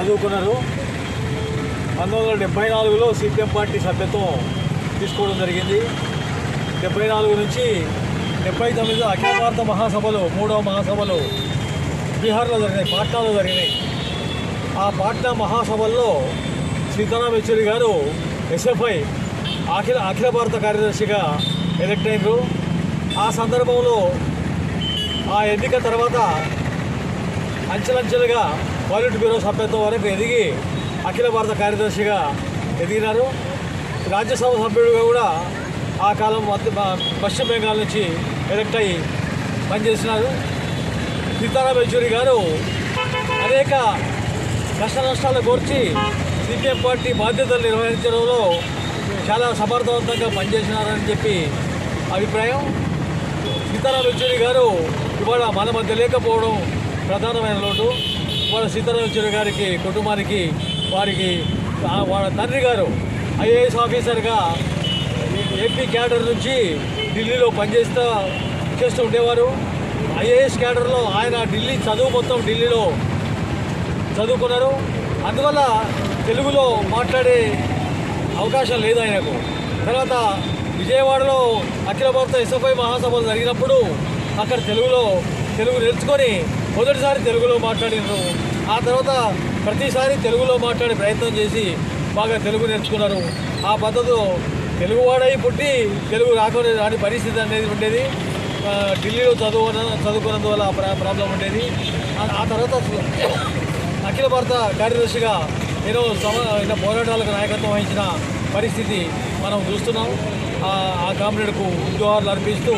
చదువుకున్నారు. పంతొమ్మిది వందల డెబ్బై నాలుగులో సిపిఎం పార్టీ సభ్యత్వం తీసుకోవడం జరిగింది. డెబ్బై నాలుగు నుంచి డెబ్బై తొమ్మిదిలో అఖిల భారత మహాసభలు మూడవ మహాసభలు బీహార్లో జరిగినాయి పాట్నాలో జరిగినాయి. ఆ పాట్నా మహాసభల్లో సీతారాం యెచూరి గారు ఎస్ఎఫ్ఐ అఖిల అఖిల భారత కార్యదర్శిగా ఎలక్ట్ అయ్యారు ఆ సందర్భంలో ఆ ఎన్నిక తర్వాత అంచెలంచెలుగా పాలిట్ బ్యూరో సభ్యత్వం వరకు ఎదిగి అఖిల భారత కార్యదర్శిగా ఎదిగినారు. రాజ్యసభ సభ్యుడిగా కూడా ఆ కాలం పశ్చిమ బెంగాల్ నుంచి ఎలక్ట్ అయ్యి పనిచేసినారు. సీతారాం యెచూరి గారు అనేక కష్ట నష్టాలు కోర్చి సిపిఎం పార్టీ బాధ్యతలు నిర్వహించడంలో చాలా సమర్థవంతంగా పనిచేసినారని చెప్పి అభిప్రాయం. సీతారాం యెచూరి గారు ఇవాళ మన మధ్య లేకపోవడం ప్రధానమైన లోటు. మన సీతారాం గారికి కుటుంబానికి వారికి వాళ్ళ తండ్రి గారు ఐఏఎస్ ఆఫీసర్గా ఏపీ క్యాడర్ నుంచి ఢిల్లీలో పనిచేస్తూ చేస్తూ ఉండేవారు. ఐఏఎస్ క్యాడర్లో ఆయన ఢిల్లీ చదువు మొత్తం ఢిల్లీలో చదువుకున్నారు. అందువల్ల తెలుగులో మాట్లాడే అవకాశం లేదు ఆయనకు. తర్వాత విజయవాడలో అఖిల భారత ఎస్ఎఫ్ఐ మహాసభలు జరిగినప్పుడు అక్కడ తెలుగులో తెలుగు నేర్చుకొని మొదటిసారి తెలుగులో మాట్లాడినారు. ఆ తర్వాత ప్రతిసారి తెలుగులో మాట్లాడే ప్రయత్నం చేసి బాగా తెలుగు నేర్చుకున్నారు. ఆ పద్ధతిలో తెలుగువాడై పుట్టి తెలుగు రాకుండా రాని పరిస్థితి అనేది ఉండేది. ఢిల్లీలో చదువు చదువుకున్నందువల్ల ప్రా- ప్రాబ్లం ఉండేది. ఆ- తర్వాత అఖిల భారత కార్యదర్శిగా నేను సమ పోరాటాలకు నాయకత్వం వహించిన పరిస్థితి మనం చూస్తున్నాం. ఆ- ఆ కామ్రేడ్కు జోహార్లు అర్పిస్తూ